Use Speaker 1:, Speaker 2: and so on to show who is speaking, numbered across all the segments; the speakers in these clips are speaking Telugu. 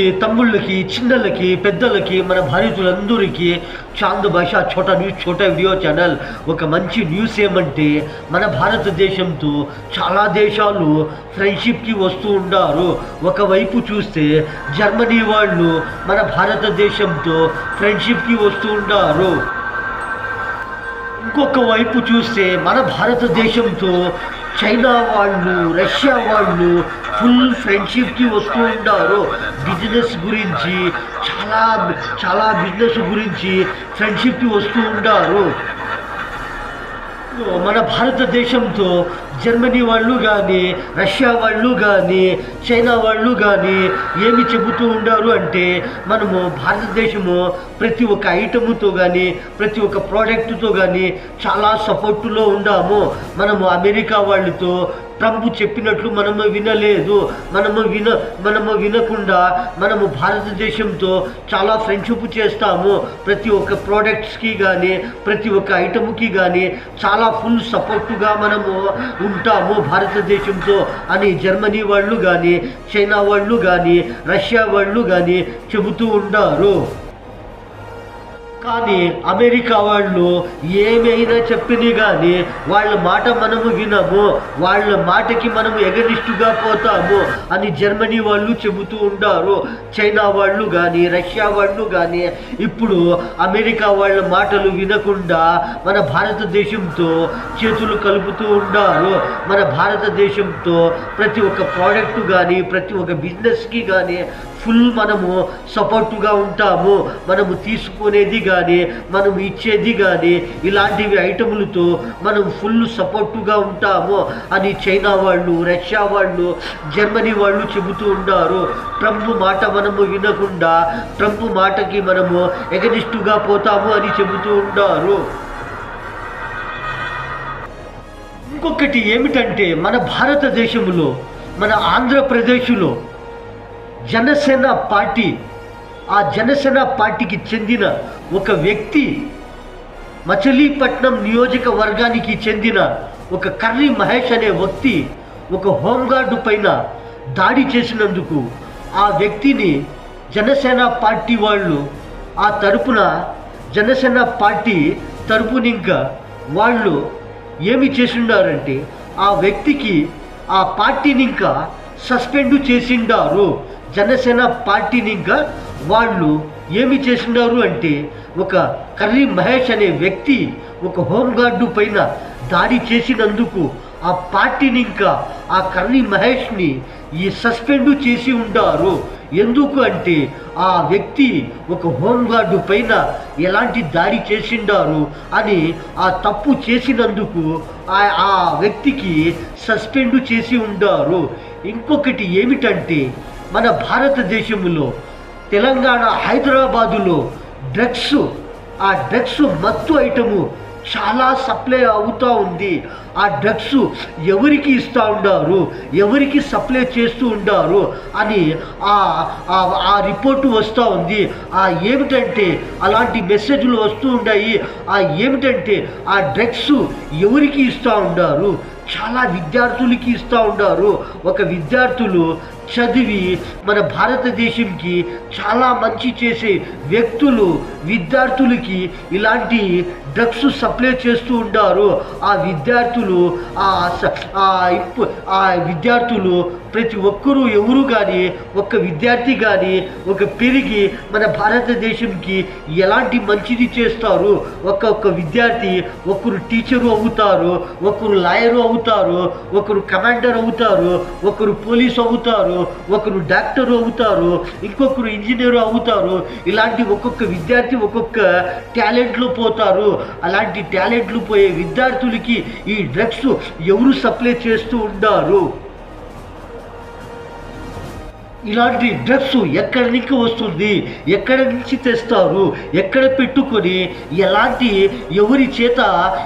Speaker 1: అన్నలకి తమ్ముళ్ళకి చిన్నలకి పెద్దలకి మన భారతీయులందరికీ చాంద్ భాష చోట న్యూస్ చోటా వీడియో ఛానల్. ఒక మంచి న్యూస్ ఏమంటే మన భారతదేశంతో చాలా దేశాలు ఫ్రెండ్షిప్కి వస్తూ ఉన్నారు. ఒకవైపు చూస్తే జర్మనీ వాళ్ళు మన భారతదేశంతో ఫ్రెండ్షిప్కి వస్తూ ఉన్నారు. ఇంకొక వైపు చూస్తే మన భారతదేశంతో చైనా వాళ్ళు రష్యా వాళ్ళు ఫుల్ ఫ్రెండ్షిప్కి వస్తూ ఉంటారు. బిజినెస్ గురించి చాలా చాలా బిజినెస్ గురించి ఫ్రెండ్షిప్కి వస్తూ ఉంటారు. మన భారతదేశంతో జర్మనీ వాళ్ళు కానీ రష్యా వాళ్ళు కానీ చైనా వాళ్ళు కానీ ఏమి చెబుతూ ఉండారు అంటే మనము భారతదేశము ప్రతి ఒక్క ఐటముతో కానీ ప్రతి ఒక్క ప్రోడక్ట్తో కానీ చాలా సపోర్టులో ఉండాము. మనము అమెరికా వాళ్ళతో ట్రంప్ చెప్పినట్లు మనము వినలేదు. మనము విన మనము వినకుండా మనము భారతదేశంతో చాలా ఫ్రెండ్షిప్ చేస్తాము. ప్రతి ఒక్క ప్రోడక్ట్స్కి కానీ ప్రతి ఒక్క ఐటమ్కి కానీ చాలా ఫుల్ సపోర్టుగా మనము ఉంటాము భారతదేశంతో. అని జర్మనీ వాళ్ళు కానీ చైనా వాళ్ళు కానీ రష్యా వాళ్ళు కానీ చెబుతూ ఉంటారు. కానీ అమెరికా వాళ్ళు ఏమైనా చెప్పినా కానీ వాళ్ళ మాట మనము వినము వాళ్ళ మాటకి మనము ఎగనిస్టుగా పోతాము అని జర్మనీ వాళ్ళు చెబుతూ ఉంటారు చైనా వాళ్ళు కానీ రష్యా వాళ్ళు కానీ ఇప్పుడు అమెరికా వాళ్ళ మాటలు వినకుండా మన భారతదేశంతో చేతులు కలుపుతూ ఉంటారు మన భారతదేశంతో ప్రతి ఒక్క ప్రోడక్ట్ కానీ ప్రతి ఒక్క బిజినెస్కి కానీ ఫుల్ మనము సపోర్టుగా ఉంటాము. మనము తీసుకునేది కానీ మనం ఇచ్చేది కానీ ఇలాంటివి ఐటములతో మనం ఫుల్ సపోర్టుగా ఉంటాము అని చైనా వాళ్ళు రష్యా వాళ్ళు జర్మనీ వాళ్ళు చెబుతూ ఉన్నారు. ట్రంప్ మాట మనము వినకుండా ట్రంప్ మాటకి మనము ఎగనిస్టుగా పోతాము అని చెబుతూ ఉన్నారు. ఇంకొకటి ఏమిటంటే మన భారతదేశంలో మన ఆంధ్రప్రదేశ్లో జనసేన పార్టీ ఆ జనసేన పార్టీకి చెందిన ఒక వ్యక్తి మచిలీపట్నం నియోజకవర్గానికి చెందిన ఒక కర్రీ మహేష్ అనే వ్యక్తి ఒక హోంగార్డు పైన దాడి చేసినందుకు ఆ వ్యక్తిని జనసేన పార్టీ వాళ్ళు ఆ తరపున జనసేన పార్టీ తరపున ఇంకా వాళ్ళు ఏమి చేసిండారంటే ఆ వ్యక్తికి ఆ పార్టీని ఇంకా సస్పెండ్ చేసిండారు. జనసేన పార్టీని ఇంకా వాళ్ళు ఏమి చేసిండారు అంటే ఒక కర్రీ మహేష్ అనే వ్యక్తి ఒక హోంగార్డు పైన దాడి చేసినందుకు ఆ పార్టీని ఇంకా ఆ కర్రీ మహేష్ని ఈ సస్పెండ్ చేసి ఉంటారు ఎందుకు అంటే ఆ వ్యక్తి ఒక హోంగార్డు పైన ఎలాంటి దాడి చేసిండారు అని ఆ తప్పు చేసినందుకు ఆ ఆ వ్యక్తికి సస్పెండ్ చేసి ఉండారు. ఇంకొకటి ఏమిటంటే మన భారతదేశంలో తెలంగాణ హైదరాబాదులో డ్రగ్స్ ఆ డ్రగ్స్ మత్తు ఐటము చాలా సప్లై అవుతూ ఉంది. ఆ డ్రగ్స్ ఎవరికి ఇస్తూ ఉండారు? ఎవరికి సప్లై చేస్తూ ఉండారు? అని ఆ ఆ- రిపోర్టు వస్తూ ఉంది. ఆ ఏమిటంటే అలాంటి మెసేజ్లు వస్తూ ఉన్నాయి ఆ ఏమిటంటే ఆ డ్రగ్స్ ఎవరికి ఇస్తూ ఉండారు? చాలా విద్యార్థులకి ఇస్తూ ఉండారు. ఒక విద్యార్థులు చదివి మన భారతదేశంకి చాలా మంచి చేసే వ్యక్తులు విద్యార్థులకి ఇలాంటి డ్రగ్స్ సప్లై చేస్తూ ఉంటారు ఆ విద్యార్థులు ఆ స- ఆ ఆ విద్యార్థులు ప్రతి ఒక్కరూ ఎవరు కానీ ఒక్క విద్యార్థి కానీ ఒక పెరిగి మన భారతదేశంకి ఎలాంటి మంచిది చేస్తారు? ఒక్కొక్క విద్యార్థి ఒకరు టీచరు అవుతారు ఒకరు లాయరు అవుతారు ఒకరు కమాండర్ అవుతారు ఒకరు పోలీస్ అవుతారు ఒకరు డాక్టర్ అవుతారు ఇంకొకరు ఇంజనీర్ అవుతారు. ఇలాంటి ఒక్కొక్క విద్యార్థి ఒక్కొక్క టాలెంట్లో పోతారు. అలాంటి టాలెంట్లు పోయే విద్యార్థులకి ఈ డ్రగ్స్ ఎవరు సప్లై చేస్తూ ఉంటారు? ఇలాంటి డ్రగ్స్ ఎక్కడి నుంచి వస్తుంది? ఎక్కడి నుంచి తెస్తారు? ఎక్కడ పెట్టుకొని? ఎలాంటి ఎవరి చేత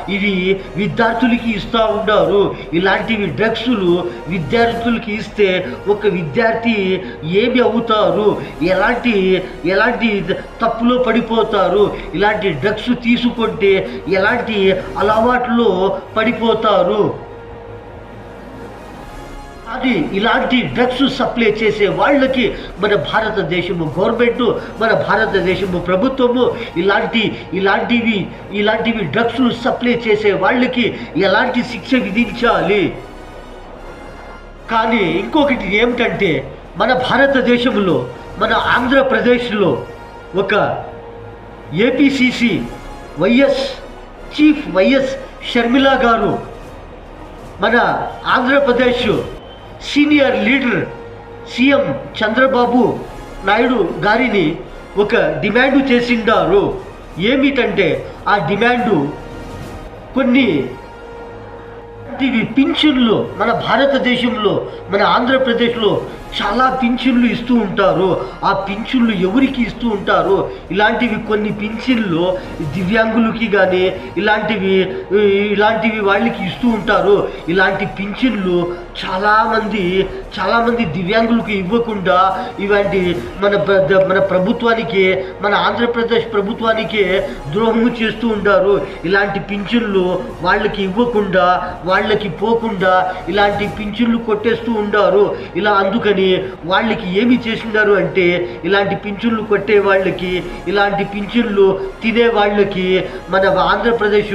Speaker 1: ఇవి విద్యార్థులకి ఇస్తూ ఉంటారు ఇలాంటివి డ్రగ్స్లు విద్యార్థులకి ఇస్తే ఒక విద్యార్థి ఏమి అవుతారు? ఎలాంటి ఎలాంటి తప్పులో పడిపోతారు? ఇలాంటి డ్రగ్స్ తీసుకుంటే ఎలాంటి అలవాట్లో పడిపోతారు? కానీ ఇలాంటి డ్రగ్స్ సప్లై చేసే వాళ్ళకి మన భారతదేశము గవర్నమెంట్ మన భారతదేశము ప్రభుత్వము ఇలాంటి ఇలాంటివి ఇలాంటివి డ్రగ్స్ సప్లై చేసే వాళ్ళకి ఎలాంటి శిక్ష విధించాలి? కానీ ఇంకొకటి ఏమిటంటే మన భారతదేశంలో మన ఆంధ్రప్రదేశ్లో ఒక APCC YS chief YS Sharmila గారు మన Andhra Pradesh senior leader CM Chandrababu Naidu గారిని ఒక డిమాండ్ చేసిండారు. ఏమిటంటే ఆ డిమాండు కొన్ని ఇవి పింఛన్లు మన భారతదేశంలో మన ఆంధ్రప్రదేశ్లో చాలా పింఛన్లు ఇస్తూ ఉంటారు. ఆ పింఛన్లు ఎవరికి ఇస్తూ ఉంటారు? ఇలాంటివి కొన్ని పింఛన్లు దివ్యాంగులకి కానీ ఇలాంటివి ఇలాంటివి వాళ్ళకి ఇస్తూ ఉంటారు. ఇలాంటి పింఛన్లు చాలామంది చాలామంది దివ్యాంగులకు ఇవ్వకుండా ఇలాంటి మన ప్ర- మన ప్రభుత్వానికి మన ఆంధ్రప్రదేశ్ ప్రభుత్వానికి ద్రోహము చేస్తూ ఉంటారు. ఇలాంటి పింఛన్లు వాళ్ళకి ఇవ్వకుండా వాళ్ళకి పోకుండా ఇలాంటి పింఛన్లు కొట్టేస్తూ ఉండారు ఇలా అందుకని వాళ్ళకి ఏమి చేసినారు అంటే ఇలాంటి పింఛన్లు కొట్టే వాళ్ళకి ఇలాంటి పింఛన్లు తినే వాళ్ళకి మన ఆంధ్రప్రదేశ్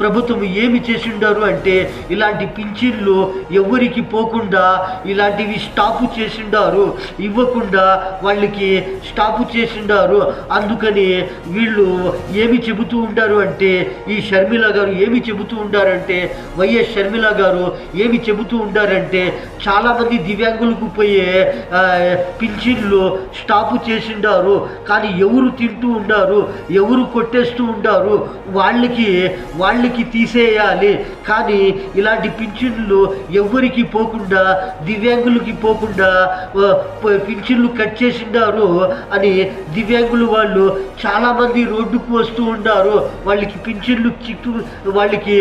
Speaker 1: ప్రభుత్వం ఏమి చేసిండారు అంటే ఇలాంటి పింఛన్లు ఎవరికి పోకుండా ఇలాంటివి స్టాపు చేసిండారు ఇవ్వకుండా వాళ్ళకి స్టాపు చేసిండారు. అందుకని వీళ్ళు ఏమి చెబుతూ ఉంటారు అంటే ఈ షర్మిల గారు ఏమి చెబుతూ ఉండారంటే వైఎస్ షర్మిల గారు ఏమి చెబుతూ ఉండారంటే చాలామంది దివ్యాంగులకు పోయే ఆ, పింఛన్లు స్టాపు చేసిండారు కానీ ఎవరు తింటూ ఉండారు ఎవరు కొట్టేస్తూ ఉండారు వాళ్ళకి వాళ్ళకి తీసేయాలి. కానీ ఇలాంటి పింఛన్లు ఎవరికి పోకుండా దివ్యాంగులకి పోకుండా పింఛన్లు కట్ చేసిండారు అని దివ్యాంగులు వాళ్ళు చాలామంది రోడ్డుకు వస్తూ ఉండారు. వాళ్ళకి పింఛన్లు చిట్టు వాళ్ళకి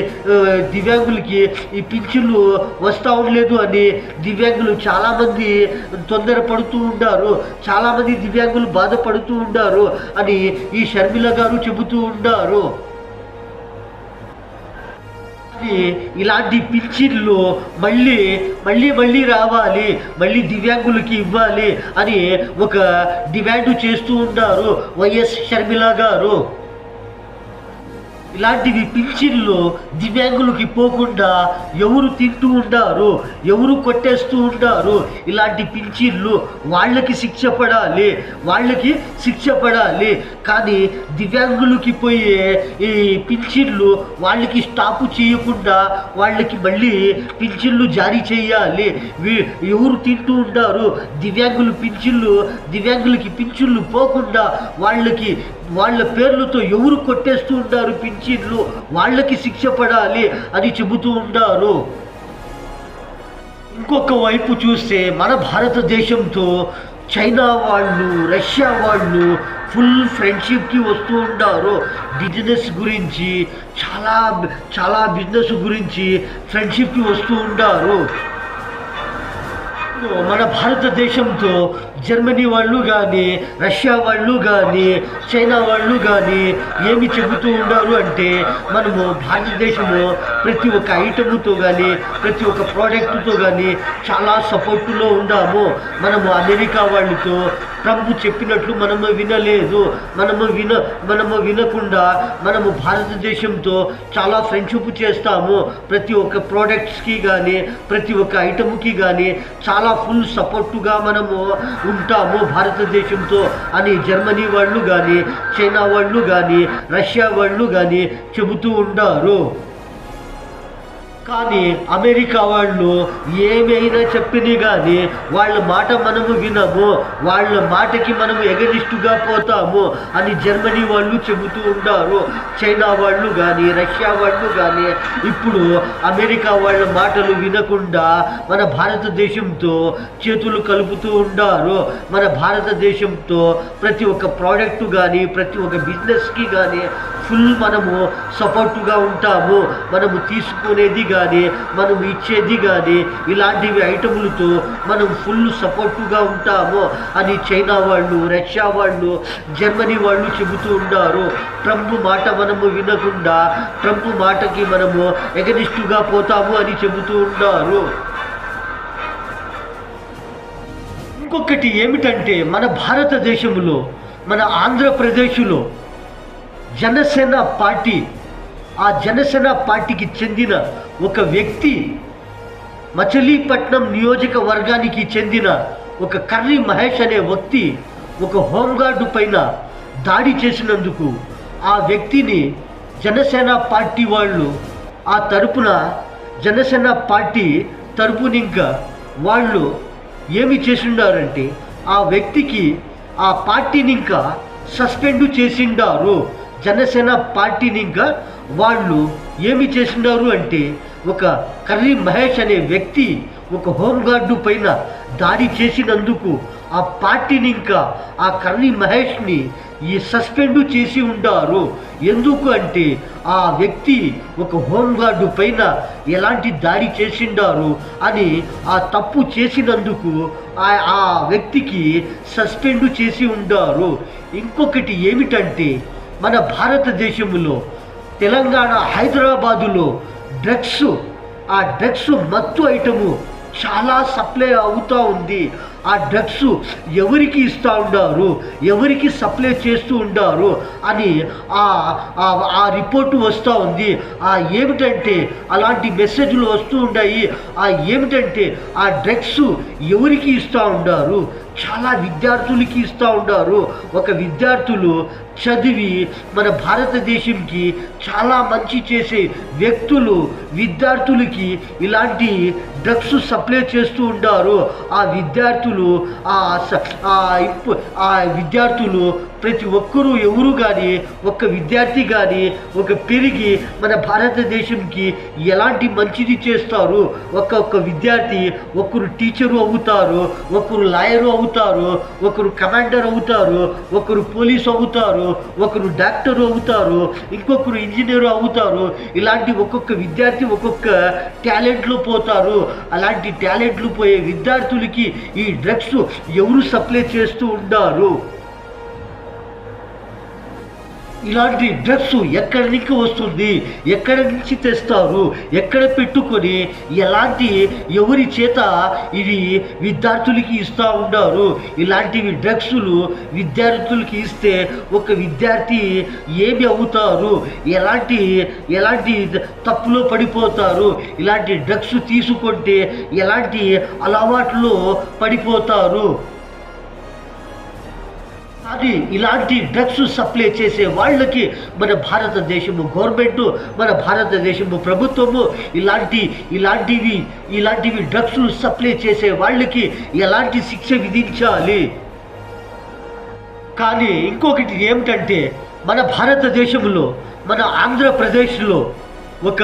Speaker 1: దివ్యాంగులకి ఈ పింఛన్లు వస్తూ ఉండలేదు అని దివ్యాంగులు చాలామంది తొందరపడుతూ ఉన్నారు. చాలామంది దివ్యాంగులు బాధపడుతూ ఉన్నారు అని ఈ షర్మిల గారు చెబుతూ ఉన్నారు. ఇలాంటి పింఛన్లు మళ్ళీ మళ్ళీ మళ్ళీ రావాలి మళ్ళీ దివ్యాంగులకి ఇవ్వాలి అని ఒక డిమాండ్ చేస్తూ ఉన్నారు వైఎస్ షర్మిల గారు. ఇలాంటివి పింఛన్లు దివ్యాంగులకి పోకుండా ఎవరు తింటూ ఉండారు? ఎవరు కొట్టేస్తూ ఉంటారు ఇలాంటి పింఛన్లు వాళ్ళకి శిక్ష పడాలి వాళ్ళకి శిక్ష పడాలి. కానీ దివ్యాంగులకి పోయే ఈ పింఛన్లు వాళ్ళకి స్టాప్ చేయకుండా వాళ్ళకి మళ్ళీ పింఛన్లు జారీ చేయాలి. వీ- ఎవరు తింటూ ఉంటారు దివ్యాంగులు పింఛన్లు దివ్యాంగులకి పింఛన్లు పోకుండా వాళ్ళకి వాళ్ళ పేర్లతో ఎవరు కొట్టేస్తూ ఉంటారు పింఛన్లు? వాళ్ళకి శిక్ష పడాలి అని చెబుతూ ఉంటారు ఇంకొక వైపు చూస్తే మన భారతదేశంతో చైనా వాళ్ళు రష్యా వాళ్ళు ఫుల్ ఫ్రెండ్షిప్కి వస్తూ ఉంటారు బిజినెస్ గురించి చాలా చాలా బిజినెస్ గురించి ఫ్రెండ్షిప్కి వస్తూ ఉంటారు మన భారతదేశంతో జర్మనీ వాళ్ళు కానీ రష్యా వాళ్ళు కానీ చైనా వాళ్ళు కానీ ఏమి చెబుతూ ఉన్నారు అంటే మనము భారతదేశము ప్రతి ఒక్క ఐటమ్తో కానీ ప్రతి ఒక్క ప్రోడక్ట్తో కానీ చాలా సపోర్టులో ఉన్నాము మనము అమెరికా వాళ్ళతో ట్రంప్ చెప్పినట్లు మనము వినలేదు. మనము విన మనము వినకుండా మనము భారతదేశంతో చాలా ఫ్రెండ్షిప్ చేస్తాము. ప్రతి ఒక్క ప్రోడక్ట్స్కి కానీ ప్రతి ఒక్క ఐటమ్కి కానీ చాలా ఫుల్ సపోర్టుగా మనము ఉంటాము భారతదేశంతో అని జర్మనీ వాళ్ళు కానీ చైనా వాళ్ళు కానీ రష్యా వాళ్ళు కానీ చెబుతూ ఉంటారు. కానీ అమెరికా వాళ్ళు ఏమైనా చెప్పినా కానీ వాళ్ళ మాట మనము వినము వాళ్ళ మాటకి మనము ఎగరిస్టుగా పోతాము అని జర్మనీ వాళ్ళు చెబుతూ ఉంటారు చైనా వాళ్ళు కానీ రష్యా వాళ్ళు కానీ ఇప్పుడు అమెరికా వాళ్ళ మాటలు వినకుండా మన భారతదేశంతో చేతులు కలుపుతూ ఉంటారు మన భారతదేశంతో ప్రతి ఒక్క ప్రోడక్ట్ కానీ ప్రతి ఒక్క బిజినెస్కి కానీ ఫుల్ మనము సపోర్టుగా ఉంటాము. మనము తీసుకునేది కానీ మనం ఇచ్చేది కానీ ఇలాంటివి ఐటములతో మనం ఫుల్ సపోర్టుగా ఉంటాము అని చైనా వాళ్ళు రష్యా వాళ్ళు జర్మనీ వాళ్ళు చెబుతూ ఉన్నారు. ట్రంప్ మాట మనము వినకుండా ట్రంప్ మాటకి మనము ఎగనిస్టుగా పోతాము అని చెబుతూ ఉన్నారు. ఇంకొకటి ఏమిటంటే మన భారతదేశంలో మన ఆంధ్రప్రదేశ్లో జనసేన పార్టీ ఆ జనసేన పార్టీకి చెందిన ఒక వ్యక్తి మచిలీపట్నం నియోజకవర్గానికి చెందిన ఒక కర్రీ మహేష్ అనే వ్యక్తి ఒక హోంగార్డు పైన దాడి చేసినందుకు ఆ వ్యక్తిని జనసేన పార్టీ వాళ్ళు ఆ తరపున జనసేన పార్టీ తరపున ఇంకా వాళ్ళు ఏమి చేసిండారంటే ఆ వ్యక్తికి ఆ పార్టీని ఇంకా సస్పెండ్ చేసిండారు. జనసేన పార్టీని ఇంకా వాళ్ళు ఏమి చేసిండారు అంటే ఒక కర్రీ మహేష్ అనే వ్యక్తి ఒక హోంగార్డు పైన దాడి చేసినందుకు ఆ పార్టీని ఇంకా ఆ కర్రీ మహేష్ని ఈ సస్పెండ్ చేసి ఉండారు. ఎందుకు అంటే ఆ వ్యక్తి ఒక హోంగార్డు పైన ఎలాంటి దాడి చేసిండారు అని ఆ తప్పు చేసినందుకు ఆ ఆ వ్యక్తికి సస్పెండ్ చేసి ఉండారు. ఇంకొకటి ఏమిటంటే మన భారతదేశంలో తెలంగాణ హైదరాబాదులో డ్రగ్స్ ఆ డ్రగ్స్ మత్తు ఐటము చాలా సప్లై అవుతూ ఉంది. ఆ డ్రగ్స్ ఎవరికి ఇస్తూ ఉండారు? ఎవరికి సప్లై చేస్తూ ఉండారు? అని ఆ ఆ- రిపోర్టు వస్తూ ఉంది. ఆ ఏమిటంటే అలాంటి మెసేజ్లు వస్తూ ఉన్నాయి ఆ ఏమిటంటే ఆ డ్రగ్స్ ఎవరికి ఇస్తూ ఉండారు? చాలా విద్యార్థులకి ఇస్తూ ఉండారు. ఒక విద్యార్థులు చదివి మన భారతదేశంకి చాలా మంచి చేసే వ్యక్తులు విద్యార్థులకి ఇలాంటి డ్రగ్స్ సప్లై చేస్తూ ఉంటారు ఆ విద్యార్థులు ఆ స- ఆ ఆ విద్యార్థులు ప్రతి ఒక్కరూ ఎవరు కానీ ఒక విద్యార్థి కానీ ఒక పెరిగి మన భారతదేశంకి ఎలాంటి మంచిది చేస్తారు? ఒక్కొక్క విద్యార్థి ఒకరు టీచరు అవుతారు ఒకరు లాయరు అవుతారు ఒకరు కమాండర్ అవుతారు ఒకరు పోలీసు అవుతారు ఒకరు డాక్టర్ అవుతారు ఇంకొకరు ఇంజనీర్ అవుతారు. ఇలాంటి ఒక్కొక్క విద్యార్థి ఒక్కొక్క టాలెంట్లో పోతారు. అలాంటి టాలెంట్లు పోయే విద్యార్థులకి ఈ డ్రగ్స్ ఎవరు సప్లై చేస్తూ ఉండారు? ఇలాంటి డ్రగ్స్ ఎక్కడి నుంచి వస్తుంది? ఎక్కడి నుంచి తెస్తారు? ఎక్కడ పెట్టుకొని ఎలాంటి ఎవరి చేత ఇది విద్యార్థులకి ఇస్తూ ఉన్నారు? ఇలాంటివి డ్రగ్స్లు విద్యార్థులకి ఇస్తే ఒక విద్యార్థి ఏమి అవుతారు? ఎలాంటి ఎలాంటి తప్పులో పడిపోతారు? ఇలాంటి డ్రగ్స్ తీసుకుంటే ఎలాంటి అలవాట్లో పడిపోతారు? అది ఇలాంటి డ్రగ్స్ సప్లై చేసే వాళ్ళకి మన భారతదేశము గవర్నమెంట్ మన భారతదేశము ప్రభుత్వము ఇలాంటి ఇలాంటివి ఇలాంటివి డ్రగ్స్లు సప్లై చేసే వాళ్ళకి ఎలాంటి శిక్ష విధించాలి? కానీ ఇంకొకటి ఏమిటంటే మన భారతదేశంలో మన ఆంధ్రప్రదేశ్లో ఒక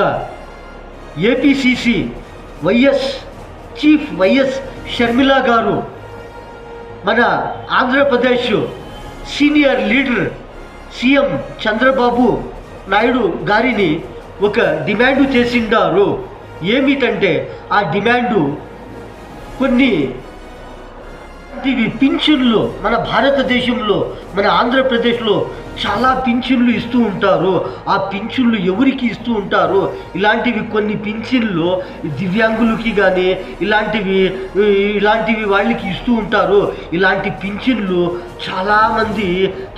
Speaker 1: APCC YS chief YS Sharmila గారు మన Andhra Pradesh senior leader CM Chandrababu Naidu గారిని ఒక డిమాండ్ చేసిండారు. ఏమిటంటే ఆ డిమాండు కొన్ని ఇవి పింఛన్లు మన భారతదేశంలో మన ఆంధ్రప్రదేశ్లో చాలా పింఛన్లు ఇస్తూ ఉంటారు. ఆ పింఛన్లు ఎవరికి ఇస్తూ ఉంటారు? ఇలాంటివి కొన్ని పింఛన్లు దివ్యాంగులకి కానీ ఇలాంటివి ఇలాంటివి వాళ్ళకి ఇస్తూ ఉంటారు. ఇలాంటి పింఛన్లు చాలామంది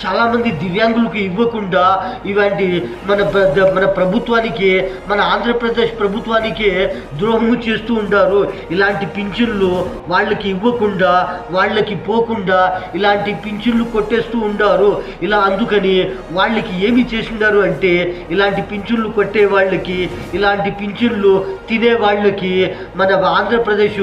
Speaker 1: చాలామంది దివ్యాంగులకు ఇవ్వకుండా ఇలాంటి మన ప్ర- మన ప్రభుత్వానికి మన ఆంధ్రప్రదేశ్ ప్రభుత్వానికి ద్రోహము చేస్తూ ఉంటారు ఇలాంటి పింఛన్లు వాళ్ళకి ఇవ్వకుండా వాళ్ళకి పోకుండా ఇలాంటి పింఛన్లు కొట్టేస్తూ ఉంటారు ఇలా అందుకని వాళ్ళకి ఏమి చేసిండారు అంటే ఇలాంటి పింఛన్లు కొట్టే వాళ్ళకి ఇలాంటి పింఛన్లు తినే వాళ్ళకి మన ఆంధ్రప్రదేశ్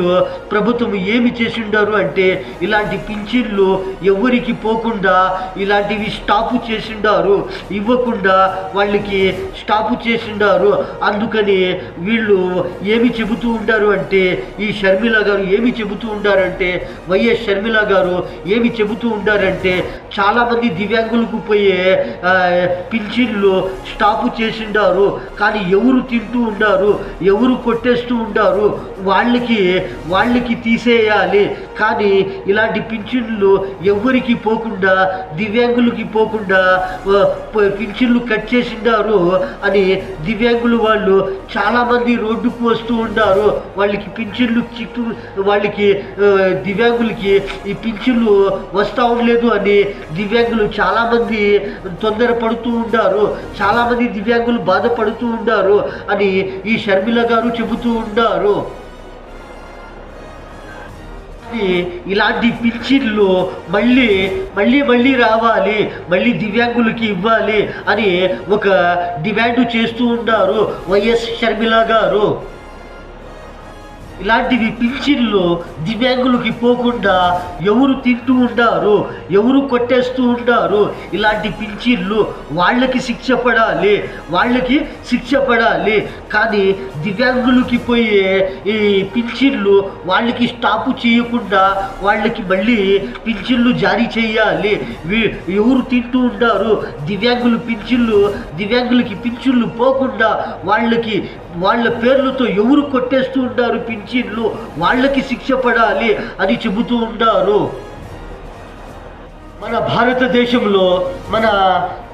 Speaker 1: ప్రభుత్వం ఏమి చేసిండారు అంటే ఇలాంటి పింఛన్లు ఎవరికి పోకుండా ఇలాంటివి స్టాపు చేసిండారు ఇవ్వకుండా వాళ్ళకి స్టాపు చేసిండారు. అందుకని వీళ్ళు ఏమి చెబుతూ ఉంటారు అంటే ఈ షర్మిల గారు ఏమి చెబుతూ ఉంటారంటే వైఎస్ షర్మిల గారు ఏమి చెబుతూ ఉండారంటే చాలామంది దివ్యాంగులకు పోయే పింఛన్లు స్టాపు చేసిండారు. కానీ ఎవరు తింటూ ఉండారు? ఎవరు కొట్టేస్తూ ఉండారు? వాళ్ళకి వాళ్ళకి తీసేయాలి. కానీ ఇలాంటి పింఛన్లు ఎవరికి పోకుండా దివ్యాంగులకి పోకుండా పింఛన్లు కట్ చేసిండారు అని దివ్యాంగులు వాళ్ళు చాలామంది రోడ్డుకు వస్తూ ఉన్నారు. వాళ్ళకి పింఛన్లు చిక్కు వాళ్ళకి దివ్యాంగులకి ఈ పింఛన్లు వస్తూ ఉండలేదు అని దివ్యాంగులు చాలామంది తొందరపడుతూ ఉన్నారు. చాలామంది దివ్యాంగులు బాధపడుతూ ఉన్నారు అని ఈ షర్మిల గారు చెబుతూ ఉన్నారు. కాబట్టి ఇలాంటి పింఛన్లు మళ్ళీ మళ్ళీ మళ్ళీ రావాలి. మళ్ళీ దివ్యాంగులకి ఇవ్వాలి అని ఒక డిమాండ్ చేస్తూ ఉన్నారు వైఎస్ షర్మిల గారు. ఇలాంటివి పింఛన్లు దివ్యాంగులకి పోకుండా ఎవరు తింటూ ఉండారు ఎవరు కొట్టేస్తూ ఉంటారు ఇలాంటి పింఛన్లు వాళ్ళకి శిక్ష పడాలి వాళ్ళకి శిక్ష పడాలి. కానీ దివ్యాంగులకి పోయే ఈ పింఛన్లు వాళ్ళకి స్టాపు చేయకుండా వాళ్ళకి మళ్ళీ పింఛన్లు జారీ చేయాలి. వీ- ఎవరు తింటూ ఉండారు? దివ్యాంగులు పింఛన్లు దివ్యాంగులకి పింఛన్లు పోకుండా వాళ్ళకి వాళ్ళ పేర్లతో ఎవరు కొట్టేస్తూ ఉంటారు పింఛన్లు? వాళ్ళకి శిక్ష పడాలి అని చెబుతూ ఉంటారు. మన భారతదేశంలో మన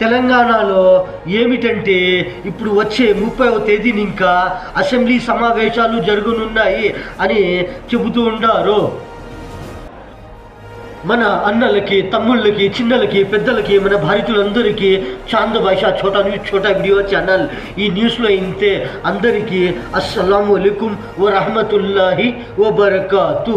Speaker 1: తెలంగాణలో ఏమిటంటే ఇప్పుడు వచ్చే ముప్పైవ తేదీని ఇంకా అసెంబ్లీ సమావేశాలు జరగనున్నాయి అని చెబుతూ ఉన్నారు మన అన్నలకి తమ్ముళ్ళకి చిన్నలకి పెద్దలకి మన భారతీయులందరికీ చాంద భాష చోటా న్యూస్ చోటా వీడియో ఛానల్. ఈ న్యూస్లో ఇంతే అందరికీ అస్సలం వలైకుం ఓ బరకాతు